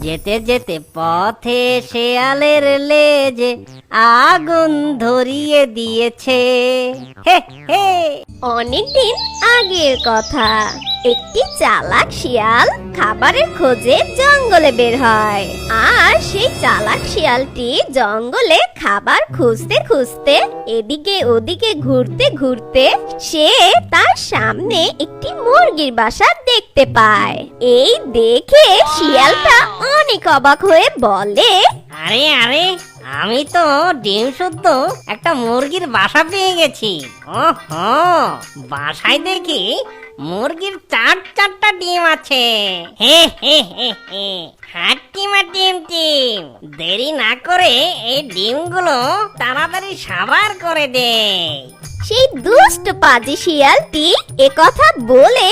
যেতে যেতে পথে শেয়ালের লেজে আগুন ধরিয়ে দিয়েছে। হে হে! অনেকদিন আগের কথা। একটি চালাক শিয়াল খাবারের খোঁজে জঙ্গলে বের হয়। আর সেই চালাক শিয়ালটি জঙ্গলে খাবার খুঁজতে খুঁজতে এদিকে ওদিকে ঘুরতে ঘুরতে সে তার সামনে একটি মুরগির বাসা দেখতে পায়। এই দেখে শিয়ালটা অনেক অবাক হয়ে বলে আরে আরে, আমি তো ডিম শুদ্ধ একটা মুরগির বাসা পেয়ে গেছি। ও বাসায় দেখি মুরগির চার, চারটা ডিম আছে। হে হে হে হে হাট্টিমা ডিম। টিম দেরি না করে এই ডিমগুলো তাড়াতাড়ি সাবার করে দে। সেই দুষ্ট পাজি শিয়ালটি এ কথা বলে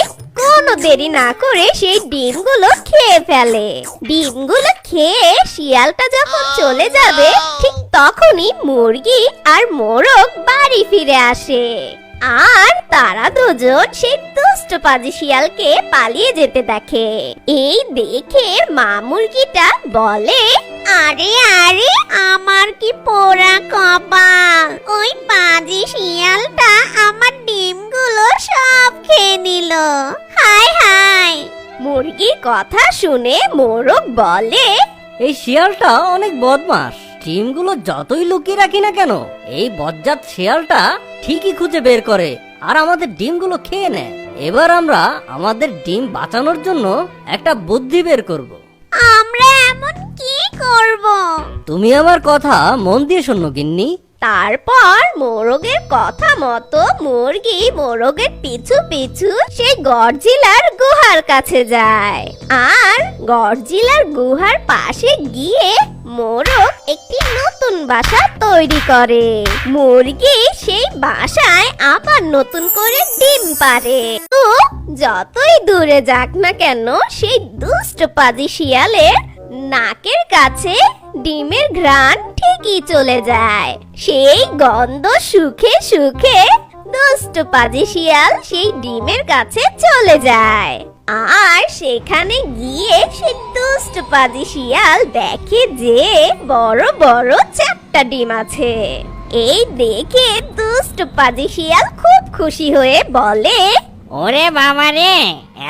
দেরি না করে সেই ডিমগুলো খেয়ে ফেলে। ডিমগুলো খেয়ে শিয়ালটা যখন চলে যাবে, ঠিক তখনই মুরগি আর মোরগ বাড়ি ফিরে আসে। আর তারা দুজন সেই দুষ্ট পাজি শিয়ালকে পালিয়ে যেতে দেখে। এই দেখে মা মুরগিটা বলে, আরে আরে, আমার কি পোড়া কপাল? ওই পাজি শিয়ালটা আমার ডিমগুলো সব খেয়ে নিল। হায় মুরগির কথা শুনে মোরগ বলে এই শিয়ালটা অনেক বদমাস ডিমগুলো যতই লুকিয়ে রাখি না কেন এই বজ্জাত শিয়ালটা ঠিকই খুঁজে বের করে আর আমাদের ডিমগুলো খেয়ে নেয়। এবার আমরা আমাদের ডিম বাঁচানোর জন্য একটা বুদ্ধি বের করব। আমরা এমন কি করব? তুমি আমার কথা মন দিয়ে শোনো গিন্নি। তারপর মোরগের কথা মতো মুরগি মোরগের পিছু পিছু সেই গরজিলার গুহার কাছে যায়। আর গরজিলার গুহার পাশে গিয়ে মোরগ একটি নতুন বাসা তৈরি করে। মুরগি সেই বাসায় আবার নতুন করে ডিম পারে তো যতই দূরে যাক না কেন, সেই দুষ্ট পাজি শিয়ালের নাকের কাছে ডিমের ঘ্রাণ ঠিকই চলে যায়? সেই গন্ধ সুখে সুখে দুষ্ট পাজি শিয়াল সেই ডিমের কাছে চলে যায়। আর সেখানে গিয়ে সেই দুষ্ট পাজি শিয়াল দেখে যে বড় বড় চারটা ডিম আছে। এই দেখে দুষ্ট পাজি শিয়াল খুব খুশি হয়ে বলে, ওরে বাবা রে,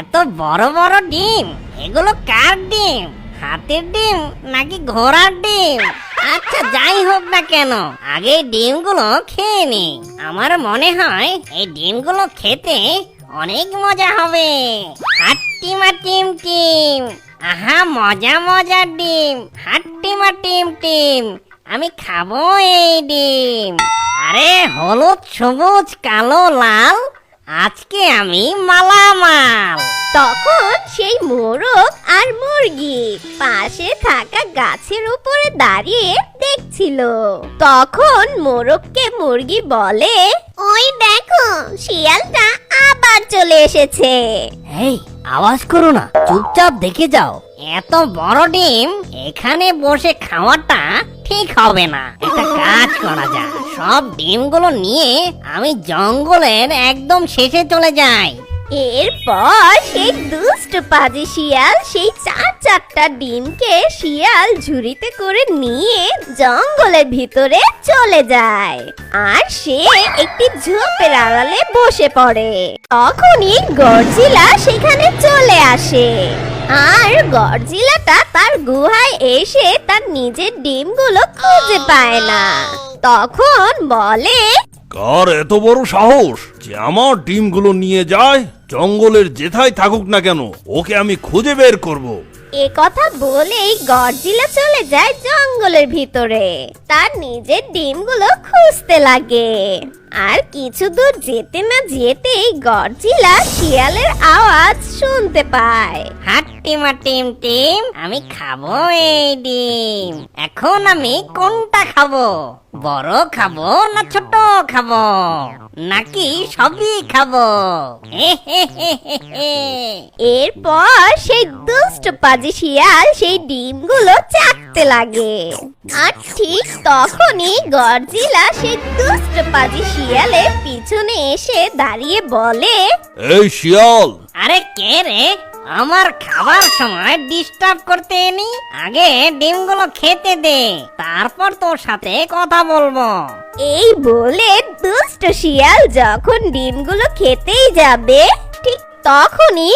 এত বড় বড় ডিম, এগুলো কার ডিম? হাতের ডিম নাকি ঘোড়ার ডিম? আচ্ছা যাই হোক না কেন। আগে ডিমগুলো খেয়ে নি আমার মনে হয় এই ডিমগুলো খেতে অনেক মজা হবে। হাট্টিমা টিম টিম। আহা, মজা মজা ডিম। হাট্টিমা টিম টিম। আমি খাব এই ডিম। আরে, হলুদ, সবুজ, কালো, লাল। আজকে আমি মালামাল। তখন সেই মোরগ আর মুরগি পাশে থাকা গাছের উপরে দাঁড়িয়ে দেখছিল। তখন মোরগকে মুরগি বলে, ওই দেখো, শিয়ালটা আবার চলে এসেছে। এই, আওয়াজ করো না, চুপচাপ দেখে যাও। এত বড় ডিম, এখানে বসে খাওয়াটা ঠিক হবে না। একটা কাজ করা যায় সব ডিমগুলো নিয়ে আমি জঙ্গলের একদম শেষে চলে যাই। এরপর সেই দুষ্ট পাজি শিয়াল সেই চার চারটা ডিমকে শিয়াল ঝুড়িতে করে নিয়ে জঙ্গলের ভিতরে চলে যায়। আর সে একটি ঝোপের আড়ালে বসে পড়ে। তখনই গরজিলা সেখানে চলে আসে। আর গরজিলাটা তার গুহায় এসে তার নিজের ডিমগুলো খুঁজে পায় না। তখন বলে কার এত বড় সাহস যে আমার ডিমগুলো নিয়ে যায়, জঙ্গলের যেথায় থাকুক না কেন, ওকে আমি খুঁজে বের করব। এ কথা বলেই গর্জিলা চলে যায় জঙ্গলের ভিতরে। তার নিজের ডিমগুলো খুঁজতে লাগে। আর কিছু দূর যেতে না যেতেই গরজিলা শিয়ালের আওয়াজ শুনতে পায়। হাট্টিমা টিম টিম আমি খাব এই ডিম। এখন আমি কোনটা খাব? বড় খাব না ছোট খাব? নাকি সবই খাব। এরপর সেই দুষ্ট পাজি শিয়াল সেই ডিমগুলো চাটতে লাগে। আর ঠিক তখনই গরজিলা সেই দুষ্ট পাজি শিয়ালের পিছনে এসে দাঁড়িয়ে বলে এই শিয়াল! আরে কে রে? আমার খাবার সময় ডিস্টার্ব করতে এনি আগে ডিমগুলো খেতে দে তারপর তোর সাথে কথা বলব। এই বলে দুষ্ট শিয়াল যখন ডিমগুলো খেতেই যাবে ঠিক তখনই